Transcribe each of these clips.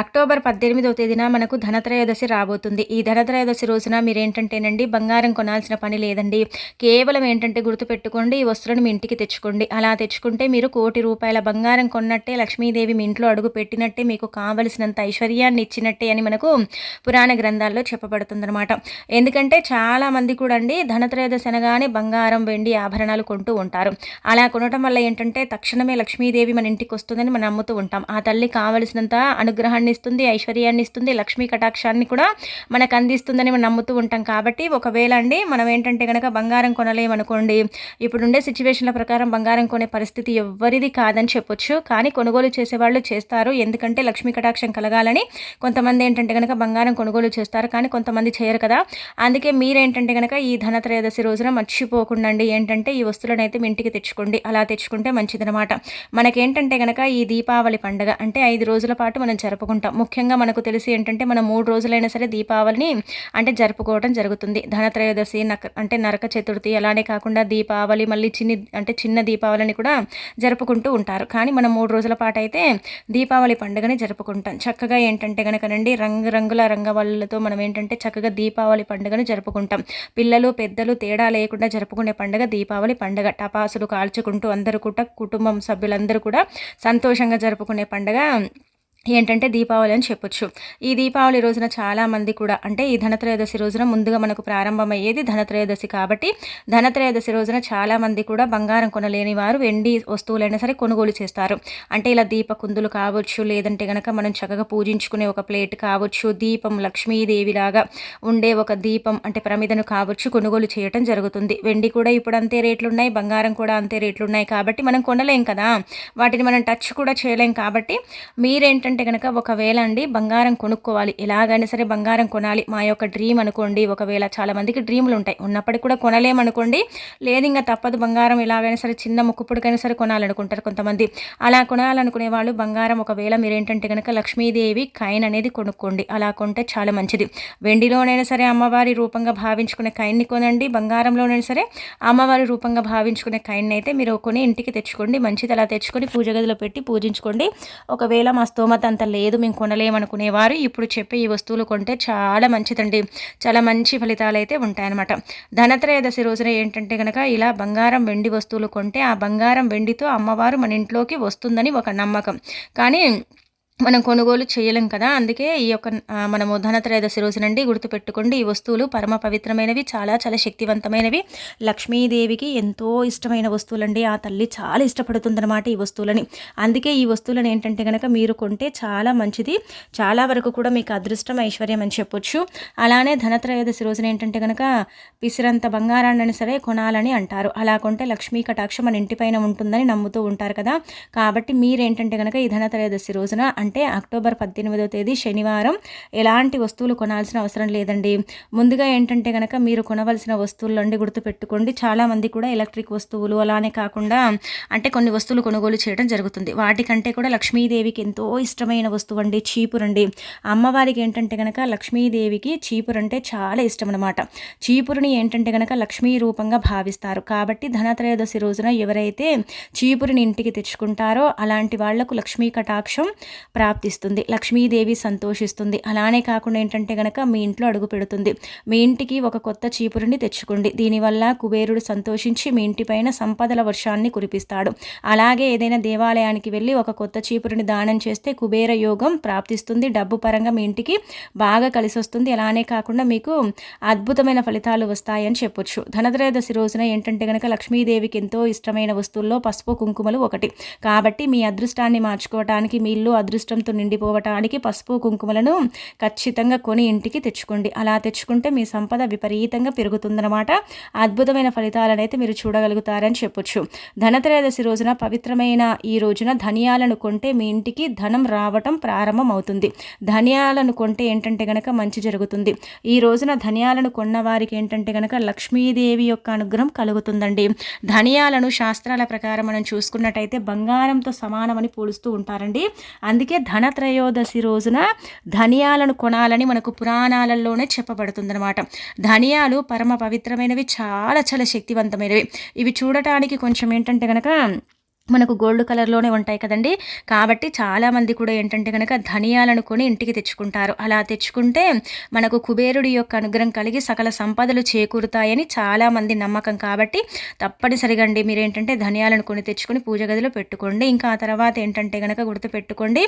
October పద్దెనిమిదవ తేదీన మనకు ధనత్రయోదశి రాబోతుంది. ఈ ధనత్రయోదశి రోజున మీరేంటంటేనండి బంగారం కొనాల్సిన పని లేదండి. కేవలం ఏంటంటే గుర్తుపెట్టుకోండి ఈ వస్తువులను మీ ఇంటికి తెచ్చుకోండి. అలా తెచ్చుకుంటే మీరు కోటి రూపాయల బంగారం కొన్నట్టే లక్ష్మీదేవి మీ ఇంట్లో అడుగు పెట్టినట్టే మీకు కావలసినంత ఐశ్వర్యాన్ని ఇచ్చినట్టే అని మనకు పురాణ గ్రంథాల్లో చెప్పబడుతుందన్నమాట. ఎందుకంటే చాలామంది కూడా అండి ధనత్రయోదశి అనగానే బంగారం వెండి ఆభరణాలు కొంటూ ఉంటారు. అలా కొనటం వల్ల ఏంటంటే తక్షణమే లక్ష్మీదేవి మన ఇంటికి వస్తుందని మనం నమ్ముతూ ఉంటాం. ఆ తల్లి కావలసినంత అనుగ్రహాన్ని ఇస్తుంది ఐశ్వర్యాన్ని ఇస్తుంది లక్ష్మీ కటాక్షాన్ని కూడా మనకు అందిస్తుందని మనం నమ్ముతూ ఉంటాం. కాబట్టి ఒకవేళ అండి మనం ఏంటంటే కనుక బంగారం కొనలేమనుకోండి ఇప్పుడుండే సిచ్యువేషన్ల ప్రకారం బంగారం కొనే పరిస్థితి ఎవరిది కాదని చెప్పొచ్చు. కానీ కొనుగోలు చేసేవాళ్ళు చేస్తారు. ఎందుకంటే లక్ష్మీ కటాక్షం కలగాలని కొంతమంది ఏంటంటే కనుక బంగారం కొనుగోలు చేస్తారు. కానీ కొంతమంది చేయరు కదా. అందుకే మీరేంటంటే కనుక ఈ ధనత్రయోదశి రోజున మర్చిపోకుండా అండి ఏంటంటే ఈ వస్తువులను అయితే మీ ఇంటికి తెచ్చుకోండి. అలా తెచ్చుకుంటే మంచిదనమాట మనకేంటంటే కనుక ఈ దీపావళి పండుగ అంటే ఐదు రోజుల పాటు మనం జరుపుకుంటాం. ముఖ్యంగా మనకు తెలిసి ఏంటంటే మనం మూడు రోజులైనా సరే దీపావళిని అంటే జరుపుకోవడం జరుగుతుంది. ధనత్రయోదశి నక అంటే నరక చతుర్థి అలానే కాకుండా దీపావళి మళ్ళీ చిన్ని అంటే చిన్న దీపావళిని కూడా జరుపుకుంటూ ఉంటారు. కానీ మనం మూడు రోజుల పాటు అయితే దీపావళి పండుగని జరుపుకుంటాం. చక్కగా ఏంటంటే కనుకనండి రంగురంగుల రంగవల్లులతో మనం ఏంటంటే చక్కగా దీపావళి పండుగను జరుపుకుంటాం. పిల్లలు పెద్దలు తేడా లేకుండా జరుపుకునే పండుగ దీపావళి పండుగ. టపాసులు కాల్చుకుంటూ అందరూ కూడా కుటుంబం సభ్యులందరూ కూడా సంతోషంగా జరుపుకునే పండుగ ఏంటంటే దీపావళి అని చెప్పొచ్చు. ఈ దీపావళి రోజున చాలామంది కూడా అంటే ఈ ధనత్రయోదశి రోజున ముందుగా మనకు ప్రారంభమయ్యేది ధనత్రయోదశి కాబట్టి ధనత్రయోదశి రోజున చాలామంది కూడా బంగారం కొనలేని వారు వెండి వస్తువులైనా సరే కొనుగోలు చేస్తారు. అంటే ఇలా దీప కుందులు కావచ్చు లేదంటే కనుక మనం చక్కగా పూజించుకునే ఒక ప్లేట్ కావచ్చు దీపం లక్ష్మీదేవిలాగా ఉండే ఒక దీపం అంటే ప్రమిదను కావచ్చు కొనుగోలు చేయటం జరుగుతుంది. వెండి కూడా ఇప్పుడు అంతే రేట్లు ఉన్నాయి బంగారం కూడా అంతే రేట్లు ఉన్నాయి కాబట్టి మనం కొనలేం కదా. వాటిని మనం టచ్ కూడా చేయలేం కాబట్టి మీరేంటంటే ఎందుకంటే కనుక ఒకవేళ అండి బంగారం కొనుక్కోవాలి. ఎలాగైనా సరే బంగారం కొనాలి. మా యొక్క డ్రీమ్ అనుకోండి. ఒకవేళ చాలామందికి డ్రీమ్లు డ్రీములు ఉంటాయి. ఉన్నప్పటికీ కూడా కొనలేమనుకోండి. లేదు ఇంకా తప్పదు. బంగారం ఎలాగైనా సరే చిన్న ముక్కుపుడికైనా సరే కొనాలనుకుంటారు కొంతమంది. అలా కొనాలనుకునే వాళ్ళు బంగారం ఒకవేళ మీరు ఏంటంటే కనుక లక్ష్మీదేవి కైన్ అనేది కొనుక్కోండి. అలా కొంటే చాలా మంచిది. వెండిలోనైనా సరే అమ్మవారి రూపంగా భావించుకునే కైన్ని కొనండి. బంగారంలోనైనా సరే అమ్మవారి రూపంగా భావించుకునే కైన్ అయితే మీరు కొని ఇంటికి తెచ్చుకోండి. మంచిది అలా తెచ్చుకొని పూజ గదిలో పెట్టి పూజించుకోండి. ఒకవేళ మా స్తోమత అంత లేదు మేము కొనలేమనుకునేవారు ఇప్పుడు చెప్పే ఈ వస్తువులు కొంటే చాలా మంచిదండి. చాలా మంచి ఫలితాలు అయితే ఉంటాయన్నమాట. ధనత్రయోదశి రోజున ఏంటంటే కనుక ఇలా బంగారం వెండి వస్తువులు కొంటే ఆ బంగారం వెండితో అమ్మవారు మన ఇంట్లోకి వస్తుందని ఒక నమ్మకం. కానీ మనం కొనుగోలు చేయలేం కదా. అందుకే ఈ యొక్క మనము ధనత్రయోదశి రోజునండి గుర్తుపెట్టుకోండి. ఈ వస్తువులు పరమ పవిత్రమైనవి చాలా చాలా శక్తివంతమైనవి. లక్ష్మీదేవికి ఎంతో ఇష్టమైన వస్తువులండి. ఆ తల్లి చాలా ఇష్టపడుతుందన్నమాట ఈ వస్తువులని. అందుకే ఈ వస్తువులను ఏంటంటే కనుక మీరు కొంటే చాలా మంచిది. చాలా వరకు కూడా మీకు అదృష్టం ఐశ్వర్యం అని చెప్పొచ్చు. అలానే ధనత్రయోదశి రోజున ఏంటంటే కనుక పిసిరంత బంగారాన్ని సరే కొనాలని అంటారు. అలా కొంటే లక్ష్మీ కటాక్షం మన ఇంటిపైన ఉంటుందని నమ్ముతూ ఉంటారు కదా. కాబట్టి మీరేంటంటే కనుక ఈ ధనత్రయోదశి రోజున అంటే అక్టోబర్ పద్దెనిమిదో తేదీ శనివారం. ఎలాంటి వస్తువులు కొనాల్సిన అవసరం లేదండి. ముందుగా ఏంటంటే కనుక మీరు కొనవలసిన వస్తువులు అండి గుర్తుపెట్టుకోండి. చాలామంది కూడా ఎలక్ట్రిక్ వస్తువులు అలానే కాకుండా అంటే కొన్ని వస్తువులు కొనుగోలు చేయడం జరుగుతుంది. వాటికంటే కూడా లక్ష్మీదేవికి ఎంతో ఇష్టమైన వస్తువు అండి చీపురండి అమ్మవారికి ఏంటంటే కనుక లక్ష్మీదేవికి చీపురు అంటే చాలా ఇష్టం అనమాట చీపురుని ఏంటంటే కనుక లక్ష్మీ రూపంగా భావిస్తారు. కాబట్టి ధనత్రయోదశి రోజున ఎవరైతే చీపురుని ఇంటికి తెచ్చుకుంటారో అలాంటి వాళ్ళకు లక్ష్మీ కటాక్షం ప్రాప్తిస్తుంది. లక్ష్మీదేవి సంతోషిస్తుంది. అలానే కాకుండా ఏంటంటే కనుక మీ ఇంట్లో అడుగు పెడుతుంది. మీ ఇంటికి ఒక కొత్త చీపురుని తెచ్చుకోండి. దీనివల్ల కుబేరుడు సంతోషించి మీ ఇంటిపైన సంపదల వర్షాన్ని కురిపిస్తాడు. అలాగే ఏదైనా దేవాలయానికి వెళ్ళి ఒక కొత్త చీపురుని దానం చేస్తే కుబేర యోగం ప్రాప్తిస్తుంది. డబ్బు పరంగా మీ ఇంటికి బాగా కలిసి వస్తుంది అలానే కాకుండా మీకు అద్భుతమైన ఫలితాలు వస్తాయని చెప్పొచ్చు. ధనత్రయోదశి రోజున ఏంటంటే కనుక లక్ష్మీదేవికి ఎంతో ఇష్టమైన వస్తువుల్లో పసుపు కుంకుమలు ఒకటి. కాబట్టి మీ అదృష్టాన్ని మార్చుకోవటానికి మీ ఇల్లు అదృష్టం అదృష్టంతో నిండిపోవటానికి పసుపు కుంకుమలను ఖచ్చితంగా కొని ఇంటికి తెచ్చుకోండి. అలా తెచ్చుకుంటే మీ సంపద విపరీతంగా పెరుగుతుందన్నమాట. అద్భుతమైన ఫలితాలను అయితే మీరు చూడగలుగుతారని చెప్పొచ్చు. ధనత్రయోదశి రోజున పవిత్రమైన ఈ రోజున ధనియాలను కొంటే మీ ఇంటికి ధనం రావటం ప్రారంభం అవుతుంది ధనియాలను కొంటే ఏంటంటే గనక మంచి జరుగుతుంది. ఈ రోజున ధనియాలను కొన్న వారికి ఏంటంటే గనక లక్ష్మీదేవి యొక్క అనుగ్రహం కలుగుతుందండి. ధనియాలను శాస్త్రాల ప్రకారం మనం చూసుకున్నట్టయితే బంగారంతో సమానమని పోలుస్తూ ఉంటారండి. అందుకే అందుకే ధనత్రయోదశి రోజున ధనియాలను కొనాలని మనకు పురాణాలలోనే చెప్పబడుతుందన్నమాట. ధనియాలు పరమ పవిత్రమైనవి చాలా చాలా శక్తివంతమైనవి ఇవి చూడటానికి కొంచెం ఏంటంటే కనుక మనకు గోల్డ్ కలర్లోనే ఉంటాయి కదండి. కాబట్టి చాలామంది కూడా ఏంటంటే కనుక ధనియాలను కొని ఇంటికి తెచ్చుకుంటారు. అలా తెచ్చుకుంటే మనకు కుబేరుడి యొక్క అనుగ్రహం కలిగి సకల సంపదలు చేకూరుతాయని చాలామంది నమ్మకం. కాబట్టి తప్పనిసరిగా అండి మీరు ఏంటంటే ధనియాలను కొని తెచ్చుకొని పూజ గదిలో పెట్టుకోండి. ఇంకా ఆ తర్వాత ఏంటంటే కనుక గుర్తుపెట్టుకోండి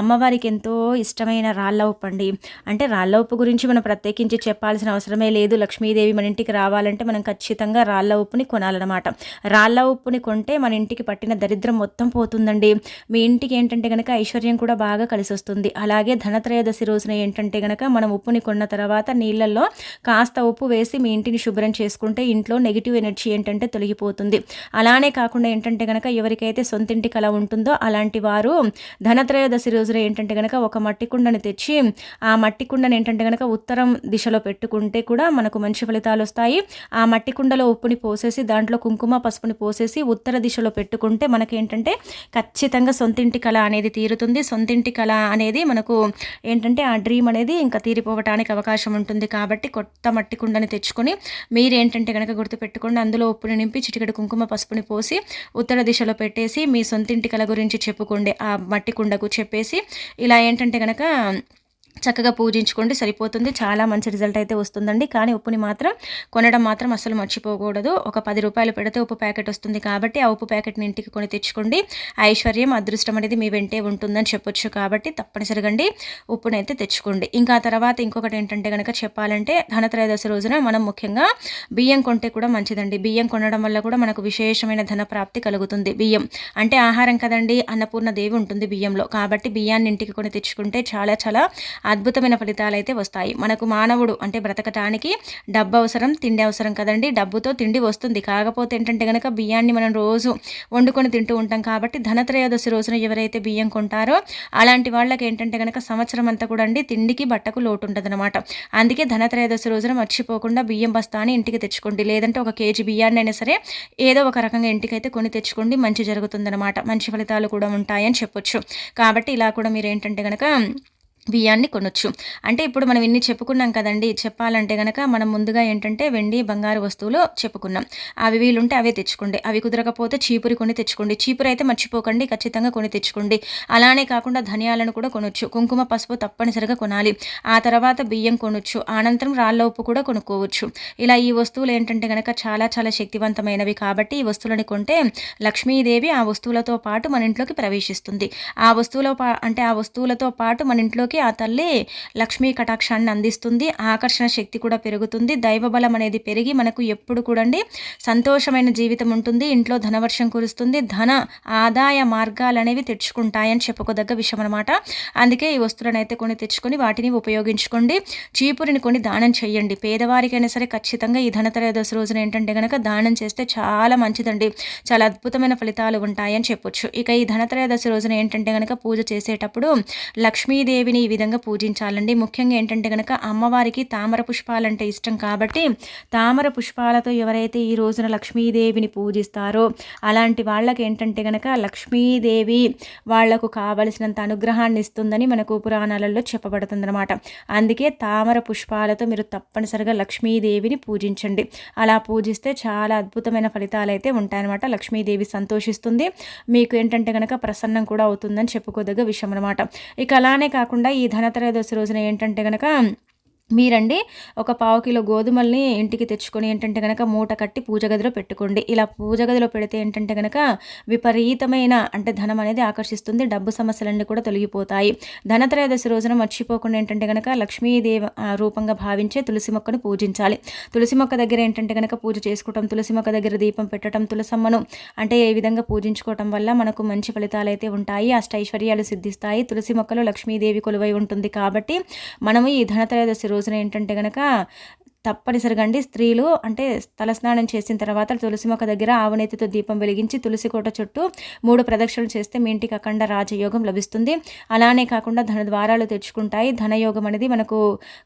అమ్మవారికి ఎంతో ఇష్టమైన రాళ్ళ ఉప్పు అండి. అంటే రాళ్ళ ఉప్పు గురించి మనం ప్రత్యేకించి చెప్పాల్సిన అవసరమే లేదు. లక్ష్మీదేవి మన ఇంటికి రావాలంటే మనం ఖచ్చితంగా రాళ్ళ ఉప్పుని కొనాలన్నమాట. రాళ్ళ ఉప్పుని కొంటే మన ఇంటికి పట్టిన దరిద్రం మొత్తం పోతుందండి. మీ ఇంటికి ఏంటంటే కనుక ఐశ్వర్యం కూడా బాగా కలిసి వస్తుంది అలాగే ధనత్రయోదశి రోజున ఏంటంటే కనుక మనం ఉప్పుని కొన్న తర్వాత నీళ్ళల్లో కాస్త ఉప్పు వేసి మీ ఇంటిని శుభ్రం చేసుకుంటే ఇంట్లో నెగిటివ్ ఎనర్జీ ఏంటంటే తొలగిపోతుంది. అలానే కాకుండా ఏంటంటే కనుక ఎవరికైతే సొంతింటి కళ ఉంటుందో అలాంటి వారు ధనత్రయోదశి రోజున ఏంటంటే కనుక ఒక మట్టి కుండను తెచ్చి ఆ మట్టి కుండను ఏంటంటే కనుక ఉత్తరం దిశలో పెట్టుకుంటే కూడా మనకు మంచి ఫలితాలు వస్తాయి ఆ మట్టి కుండలో ఉప్పుని పోసేసి దాంట్లో కుంకుమ పసుపుని పోసేసి ఉత్తర దిశలో పెట్టుకుంటే మనకేంటంటే ఖచ్చితంగా సొంతింటి కళ అనేది తీరుతుంది. సొంతింటి కళ అనేది మనకు ఏంటంటే ఆ డ్రీమ్ అనేది ఇంకా తీరిపోవటానికి అవకాశం ఉంటుంది. కాబట్టి కొత్త మట్టి కుండని తెచ్చుకొని మీరేంటంటే కనుక గుర్తుపెట్టుకోండి. అందులో ఉప్పుని నింపి చిటికడి కుంకుమ పసుపుని పోసి ఉత్తర దిశలో పెట్టేసి మీ సొంతింటి కళ గురించి చెప్పుకోండి. ఆ మట్టి కుండకు చెప్పేసి ఇలా ఏంటంటే కనుక చక్కగా పూజించుకోండి సరిపోతుంది. చాలా మంచి రిజల్ట్ అయితే వస్తుందండి. కానీ ఉప్పుని మాత్రం కొనడం మాత్రం అసలు మర్చిపోకూడదు. ఒక పది రూపాయలు పెడితే ఉప్పు ప్యాకెట్ వస్తుంది కాబట్టి ఆ ఉప్పు ప్యాకెట్ని ఇంటికి కొని తెచ్చుకోండి. ఐశ్వర్యం అదృష్టం అనేది మీ వెంటే ఉంటుందని చెప్పొచ్చు కాబట్టి తప్పనిసరిగా ఉప్పునైతే తెచ్చుకోండి. ఇంకా తర్వాత ఇంకొకటి ఏంటంటే కనుక చెప్పాలంటే ధనత్రయోదశి రోజున మనం ముఖ్యంగా బియ్యం కొంటే కూడా మంచిదండి. బియ్యం కొనడం వల్ల కూడా మనకు విశేషమైన ధన ప్రాప్తి కలుగుతుంది. బియ్యం అంటే ఆహారం కదండి. అన్నపూర్ణ దేవి ఉంటుంది బియ్యంలో. కాబట్టి బియ్యాన్ని ఇంటికి కొని తెచ్చుకుంటే చాలా చాలా అద్భుతమైన ఫలితాలు అయితే వస్తాయి. మనకు మానవుడు అంటే బ్రతకటానికి డబ్బు అవసరం తిండి అవసరం కదండి. డబ్బుతో తిండి వస్తుంది. కాకపోతే ఏంటంటే కనుక బియ్యాన్ని మనం రోజు వండుకొని తింటూ ఉంటాం కాబట్టి ధనత్రయోదశి రోజున ఎవరైతే బియ్యం కొంటారో అలాంటి వాళ్ళకి ఏంటంటే కనుక సంవత్సరం అంతా కూడా అండి తిండికి బట్టకు లోటు ఉంటుంది అనమాట అందుకే ధనత్రయోదశి రోజున మర్చిపోకుండా బియ్యం బస్తాని ఇంటికి తెచ్చుకోండి. లేదంటే ఒక కేజీ బియ్యాన్ని అయినా సరే ఏదో ఒక రకంగా ఇంటికైతే కొని తెచ్చుకోండి. మంచి జరుగుతుందన్నమాట. మంచి ఫలితాలు కూడా ఉంటాయని చెప్పొచ్చు. కాబట్టి ఇలా కూడా మీరు ఏంటంటే కనుక బియ్యాన్ని కొనొచ్చు. అంటే ఇప్పుడు మనం ఇన్ని చెప్పుకున్నాం కదండి చెప్పాలంటే కనుక మనం ముందుగా ఏంటంటే వెండి బంగారు వస్తువులు చెప్పుకున్నాం. అవి వీలుంటే అవే తెచ్చుకోండి. అవి కుదరకపోతే చీపురి కొని తెచ్చుకోండి. చీపురు అయితే మర్చిపోకండి ఖచ్చితంగా కొని తెచ్చుకోండి. అలానే కాకుండా ధనియాలను కూడా కొనొచ్చు. కుంకుమ పసుపు తప్పనిసరిగా కొనాలి. ఆ తర్వాత బియ్యం కొనొచ్చు. అనంతరం రాళ్ళ ఉప్పు కూడా కొనుక్కోవచ్చు. ఇలా ఈ వస్తువులు ఏంటంటే కనుక చాలా చాలా శక్తివంతమైనవి కాబట్టి ఈ వస్తువులని కొంటే లక్ష్మీదేవి ఆ వస్తువులతో పాటు మన ఇంట్లోకి ప్రవేశిస్తుంది. ఆ వస్తువుల అంటే ఆ వస్తువులతో పాటు మన ఇంట్లోకి ఇంట్లోకి ఆ తల్లి లక్ష్మీ కటాక్షాన్ని అందిస్తుంది. ఆకర్షణ శక్తి కూడా పెరుగుతుంది. దైవబలం అనేది పెరిగి మనకు ఎప్పుడు కూడండి సంతోషమైన జీవితం ఉంటుంది. ఇంట్లో ధనవర్షం కురుస్తుంది. ధన ఆదాయ మార్గాలు అనేవి తెచ్చుకుంటాయని చెప్పుకోదగ్గ విషయం అనమాట అందుకే ఈ వస్తువులను అయితే కొన్ని తెచ్చుకొని వాటిని ఉపయోగించుకోండి. చీపురిని కొన్ని దానం చేయండి పేదవారికైనా సరే ఖచ్చితంగా ఈ ధనత్రయోదశి రోజున ఏంటంటే కనుక దానం చేస్తే చాలా మంచిదండి. చాలా అద్భుతమైన ఫలితాలు ఉంటాయని చెప్పొచ్చు. ఇక ఈ ధనత్రయోదశి రోజున ఏంటంటే కనుక పూజ చేసేటప్పుడు లక్ష్మీదేవిని ఈ విధంగా పూజించాలండి. ముఖ్యంగా ఏంటంటే కనుక అమ్మవారికి తామర పుష్పాలంటే ఇష్టం కాబట్టి తామర పుష్పాలతో ఎవరైతే ఈ రోజున లక్ష్మీదేవిని పూజిస్తారో అలాంటి వాళ్ళకి ఏంటంటే కనుక లక్ష్మీదేవి వాళ్ళకు కావలసినంత అనుగ్రహాన్ని ఇస్తుందని మనకు పురాణాలలో చెప్పబడుతుందన్నమాట. అందుకే తామర పుష్పాలతో మీరు తప్పనిసరిగా లక్ష్మీదేవిని పూజించండి. అలా పూజిస్తే చాలా అద్భుతమైన ఫలితాలు అయితే ఉంటాయన్నమాట. లక్ష్మీదేవి సంతోషిస్తుంది. మీకు ఏంటంటే కనుక ప్రసన్నం కూడా అవుతుందని చెప్పుకోదగ్గ విషయం అనమాట ఇక అలానే కాకుండా ఈ ధనత్రయోదశి రోజున ఏంటంటే కనుక మీరండి ఒక పావు కిలో గోధుమల్ని ఇంటికి తెచ్చుకొని ఏంటంటే కనుక మూట కట్టి పూజ గదిలో పెట్టుకోండి. ఇలా పూజ గదిలో పెడితే ఏంటంటే కనుక విపరీతమైన అంటే ధనం అనేది ఆకర్షిస్తుంది. డబ్బు సమస్యలన్నీ కూడా తొలగిపోతాయి. ధనత్రయోదశి రోజున మర్చిపోకుండా ఏంటంటే కనుక లక్ష్మీదేవ రూపంగా భావించే తులసి మొక్కను పూజించాలి. తులసి మొక్క దగ్గర ఏంటంటే కనుక పూజ చేసుకోవటం తులసి మొక్క దగ్గర దీపం పెట్టడం తులసమ్మను అంటే ఏ విధంగా పూజించుకోవటం వల్ల మనకు మంచి ఫలితాలు అయితే ఉంటాయి. అష్టైశ్వర్యాలు సిద్ధిస్తాయి. తులసి మొక్కలో లక్ష్మీదేవి కొలువై ఉంటుంది కాబట్టి మనము ఈ ధనత్రయోదశి రోజు రోజున ఏంటంటే కనుక తప్పనిసరిగా అండి. స్త్రీలు అంటే తలస్నానం చేసిన తర్వాత తులసి మొక్క దగ్గర ఆవునేతితో దీపం వెలిగించి తులసి కోట చుట్టూ మూడు ప్రదక్షిణలు చేస్తే మీ ఇంటికి అఖండ రాజయోగం లభిస్తుంది. అలానే కాకుండా ధన ద్వారాలు తెచ్చుకుంటాయి. ధనయోగం అనేది మనకు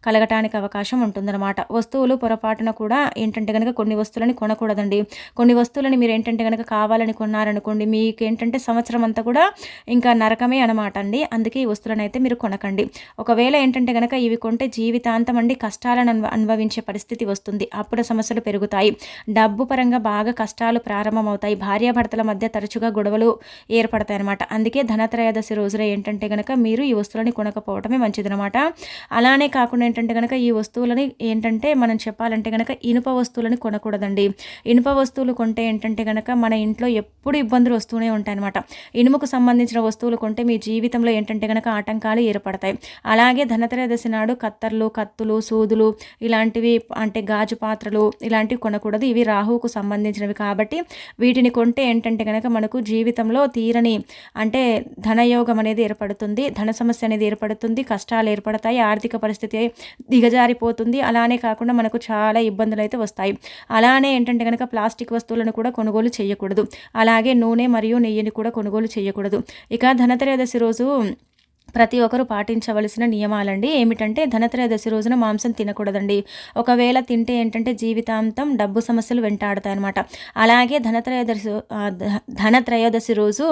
కలగటానికి అవకాశం ఉంటుందన్నమాట. వస్తువులు పొరపాటున కూడా ఏంటంటే కనుక కొన్ని వస్తువులని కొనకూడదండి. కొన్ని వస్తువులని మీరు ఏంటంటే కనుక కావాలని కొన్నారనుకోండి మీకు ఏంటంటే సంవత్సరం అంతా కూడా ఇంకా నరకమే అనమాట అండి. అందుకే ఈ వస్తువులను అయితే మీరు కొనకండి. ఒకవేళ ఏంటంటే కనుక ఇవి కొంటే జీవితాంతం అండి కష్టాలను అనుభవించే పరిస్థితి వస్తుంది. అప్పుల సమస్యలు పెరుగుతాయి. డబ్బు పరంగా బాగా కష్టాలు ప్రారంభమవుతాయి. భార్యాభర్తల మధ్య తరచుగా గొడవలు ఏర్పడతాయి అనమాట అందుకే ధనత్రయోదశి రోజున ఏంటంటే కనుక మీరు ఈ వస్తువులని కొనకపోవటమే మంచిదనమాట అలానే కాకుండా ఏంటంటే కనుక ఈ వస్తువులని ఏంటంటే మనం చెప్పాలంటే కనుక ఇనుప వస్తువులని కొనకూడదండి. ఇనుప వస్తువులు కొంటే ఏంటంటే కనుక మన ఇంట్లో ఎప్పుడు ఇబ్బందులు వస్తూనే ఉంటాయి అనమాట ఇనుముకు సంబంధించిన వస్తువులు కొంటే మీ జీవితంలో ఏంటంటే కనుక ఆటంకాలు ఏర్పడతాయి. అలాగే ధనత్రయోదశి నాడు కత్తర్లు కత్తులు సూదులు ఇలాంటివి అంటే గాజు పాత్రలు ఇలాంటివి కొనకూడదు. ఇవి రాహువుకు సంబంధించినవి కాబట్టి వీటిని కొంటే ఏంటంటే కనుక మనకు జీవితంలో తీరని అంటే ధనయోగం అనేది ఏర్పడుతుంది ధన సమస్య అనేది ఏర్పడుతుంది కష్టాలు ఏర్పడతాయి ఆర్థిక పరిస్థితి దిగజారిపోతుంది. అలానే కాకుండా మనకు చాలా ఇబ్బందులు అయితే వస్తాయి. అలానే ఏంటంటే కనుక ప్లాస్టిక్ వస్తువులను కూడా కొనుగోలు చేయకూడదు. అలాగే నూనె మరియు నెయ్యిని కూడా కొనుగోలు చేయకూడదు. ఇక ధనత్రయోదశి రోజు ప్రతి ఒక్కరూ పాటించవలసిన నియమాలండి. ఏమిటంటే ధనత్రయోదశి రోజున మాంసం తినకూడదండి. ఒకవేళ తింటే ఏంటంటే జీవితాంతం డబ్బు సమస్యలు వెంటాడతాయి అనమాట అలాగే ధనత్రయోదశి ధనత్రయోదశి రోజు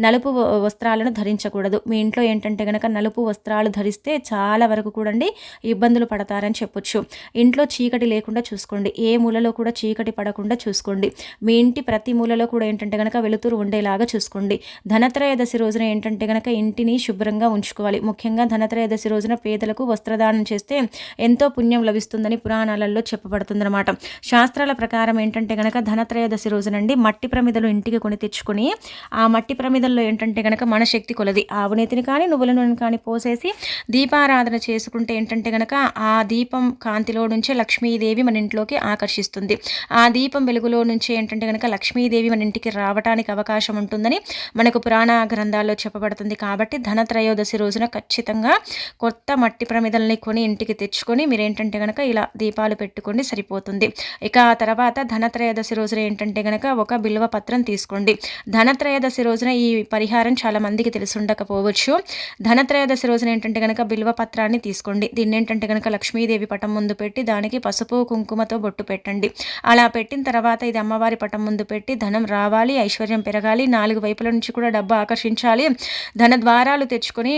నలుపు వస్త్రాలను ధరించకూడదు. మీ ఇంట్లో ఏంటంటే కనుక నలుపు వస్త్రాలు ధరిస్తే చాలా వరకు కూడండి ఇబ్బందులు పడతారని చెప్పొచ్చు. ఇంట్లో చీకటి లేకుండా చూసుకోండి. ఏ మూలలో కూడా చీకటి పడకుండా చూసుకోండి. మీ ఇంటి ప్రతి మూలలో కూడా ఏంటంటే కనుక వెలుతురు ఉండేలాగా చూసుకోండి. ధనత్రయోదశి రోజున ఏంటంటే కనుక ఇంటిని శుభ్రంగా ఉంచుకోవాలి ముఖ్యంగా ధనత్రయోదశి రోజున పేదలకు వస్త్రదానం చేస్తే ఎంతో పుణ్యం లభిస్తుందని పురాణాలలో చెప్పబడుతుందన్నమాట. శాస్త్రాల ప్రకారం ఏంటంటే కనుక ధనత్రయోదశి రోజునండి మట్టి ప్రమిదలు ఇంటికి కొని తెచ్చుకొని ఆ మట్టి ప్రమిదల్లో ఏంటంటే కనుక మన శక్తి కొలది. ఆవునేతిని కానీ నువ్వుల నూనె కానీ పోసేసి దీపారాధన చేసుకుంటే ఏంటంటే కనుక ఆ దీపం కాంతిలో నుంచే లక్ష్మీదేవి మన ఇంట్లోకి ఆకర్షిస్తుంది. ఆ దీపం వెలుగులో నుంచి ఏంటంటే కనుక లక్ష్మీదేవి మన ఇంటికి రావడానికి అవకాశం ఉంటుందని మనకు పురాణ గ్రంథాల్లో చెప్పబడుతుంది. కాబట్టి ధనత్రయోదశి ఏకాదశి రోజున ఖచ్చితంగా కొత్త మట్టి ప్రమిదల్ని కొని ఇంటికి తెచ్చుకొని మీరు ఏంటంటే కనుక ఇలా దీపాలు పెట్టుకోండి సరిపోతుంది. ఇక ఆ తర్వాత ధనత్రయోదశి రోజున ఏంటంటే కనుక ఒక బిల్వ పత్రం తీసుకోండి. ధనత్రయోదశి రోజున ఈ పరిహారం చాలా మందికి తెలిసి ఉండకపోవచ్చు. ధనత్రయోదశి రోజున ఏంటంటే కనుక బిల్వ పత్రాన్ని తీసుకోండి. దీన్ని ఏంటంటే కనుక లక్ష్మీదేవి పటం ముందు పెట్టి దానికి పసుపు కుంకుమతో బొట్టు పెట్టండి. అలా పెట్టిన తర్వాత ఇది అమ్మవారి పటం ముందు పెట్టి ధనం రావాలి ఐశ్వర్యం పెరగాలి నాలుగు వైపుల నుంచి కూడా డబ్బు ఆకర్షించాలి. ధన ద్వారాలు తెచ్చుకొని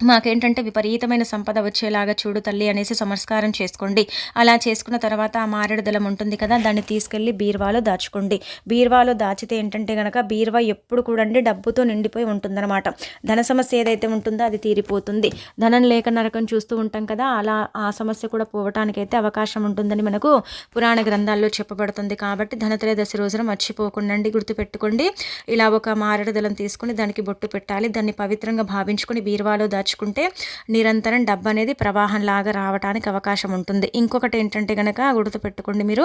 మాకేంటంటే విపరీతమైన సంపద వచ్చేలాగా చూడు తల్లి అనేసి సంస్కారం చేసుకోండి. అలా చేసుకున్న తర్వాత ఆ మారేడు దళం ఉంటుంది కదా దాన్ని తీసుకెళ్ళి బీర్వాలో దాచుకోండి. బీర్వాలో దాచితే ఏంటంటే కనుక బీర్వా ఎప్పుడు కూడా డబ్బుతో నిండిపోయి ఉంటుందన్నమాట. ధన సమస్య ఏదైతే ఉంటుందో అది తీరిపోతుంది. ధనం లేక నరకం చూస్తూ ఉంటాం కదా అలా ఆ సమస్య కూడా పోవటానికి అయితే అవకాశం ఉంటుందని మనకు పురాణ గ్రంథాల్లో చెప్పబడుతుంది. కాబట్టి ధనత్రయోదశి రోజున మర్చిపోకుండా గుర్తుపెట్టుకోండి. ఇలా ఒక మారేడు దళం తీసుకుని దానికి బొట్టు పెట్టాలి దాన్ని పవిత్రంగా భావించుకొని బీర్వాలో దాచి దాచుకుంటే నిరంతరం డబ్బు అనేది ప్రవాహంలాగా రావడానికి అవకాశం ఉంటుంది. ఇంకొకటి ఏంటంటే కనుక గుర్తుపెట్టుకోండి మీరు.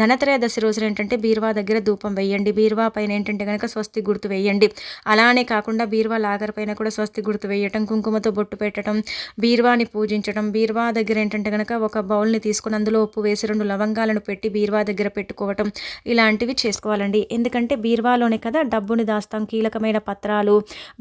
ధనత్రయోదశి రోజున ఏంటంటే బీరువా దగ్గర ధూపం వేయండి. బీరువా పైన ఏంటంటే కనుక స్వస్తి గుర్తు వేయండి. అలానే కాకుండా బీరువా లాగర్ పైన కూడా స్వస్తి గుర్తు వేయటం కుంకుమతో బొట్టు పెట్టడం బీరువాని పూజించడం బీరువా దగ్గర ఏంటంటే కనుక ఒక బౌల్ని తీసుకుని అందులో ఉప్పు వేసి రెండు లవంగాలను పెట్టి బీరువా దగ్గర పెట్టుకోవటం ఇలాంటివి చేసుకోవాలండి. ఎందుకంటే బీరువాలోనే కదా డబ్బుని దాస్తాం. కీలకమైన పత్రాలు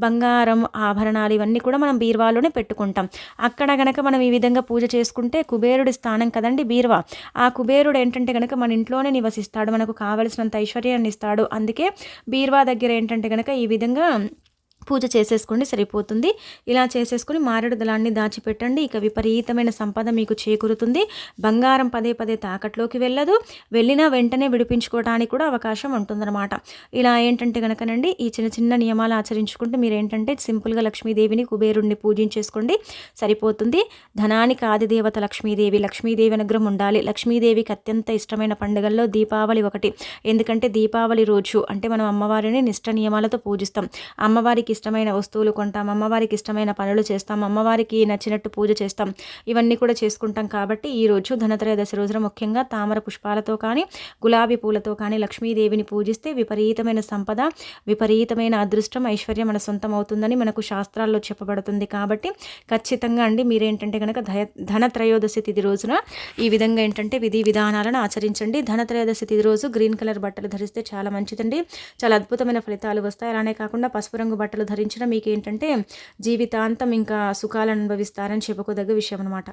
బంగారం ఆభరణాలు ఇవన్నీ కూడా మనం బీరువా బీరువాలోనే పెట్టుకుంటాం. అక్కడ గనక మనం ఈ విధంగా పూజ చేసుకుంటే కుబేరుడి స్థానం కదండి బీరువా. ఆ కుబేరుడు ఏంటంటే కనుక మన ఇంట్లోనే నివసిస్తాడు మనకు కావలసినంత ఐశ్వర్యాన్ని ఇస్తాడు. అందుకే బీరువా దగ్గర ఏంటంటే కనుక ఈ విధంగా పూజ చేసేసుకోండి సరిపోతుంది. ఇలా చేసేసుకుని మారేడు దళాన్ని దాచిపెట్టండి. ఇక విపరీతమైన సంపద మీకు చేకూరుతుంది. బంగారం పదే పదే తాకట్లోకి వెళ్ళదు. వెళ్ళినా వెంటనే విడిపించుకోవడానికి కూడా అవకాశం ఉంటుందన్నమాట. ఇలా ఏంటంటే కనుకనండి ఈ చిన్న చిన్న నియమాలు ఆచరించుకుంటే మీరు ఏంటంటే సింపుల్గా లక్ష్మీదేవిని కుబేరుణ్ణి పూజించేసుకోండి. సరిపోతుంది. ధనానికి ఆదిదేవత లక్ష్మీదేవి లక్ష్మీదేవి అనుగ్రహం ఉండాలి. లక్ష్మీదేవికి అత్యంత ఇష్టమైన పండుగల్లో దీపావళి ఒకటి. ఎందుకంటే దీపావళి రోజు అంటే మనం అమ్మవారిని నిష్ట నియమాలతో పూజిస్తాం. అమ్మవారికి ఇష్టమైన వస్తువులు కొంటాం అమ్మవారికి ఇష్టమైన పనులు చేస్తాం అమ్మవారికి నచ్చినట్టు పూజ చేస్తాం ఇవన్నీ కూడా చేసుకుంటాం కాబట్టి ఈరోజు ధనత్రయోదశి రోజున ముఖ్యంగా తామర పుష్పాలతో కానీ గులాబీ పూలతో కానీ లక్ష్మీదేవిని పూజిస్తే విపరీతమైన సంపద విపరీతమైన అదృష్టం ఐశ్వర్యం మన సొంతం అవుతుందని మనకు శాస్త్రాల్లో చెప్పబడుతుంది కాబట్టి ఖచ్చితంగా అండి మీరేంటంటే కనుక ధయ ధనత్రయోదశి తిథి రోజున ఈ విధంగా ఏంటంటే విధి విధానాలను ఆచరించండి. ధనత్రయోదశి తిథి రోజు గ్రీన్ కలర్ బట్టలు ధరిస్తే చాలా మంచిదండి. చాలా అద్భుతమైన ఫలితాలు వస్తాయి. అలానే కాకుండా పసుపు రంగు బట్టలు వస్త్రాలు ధరించడం మీకేంటంటే జీవితాంతం ఇంకా సుఖాలను అనుభవిస్తారని చెప్పుకోదగ్గ విషయం అనమాట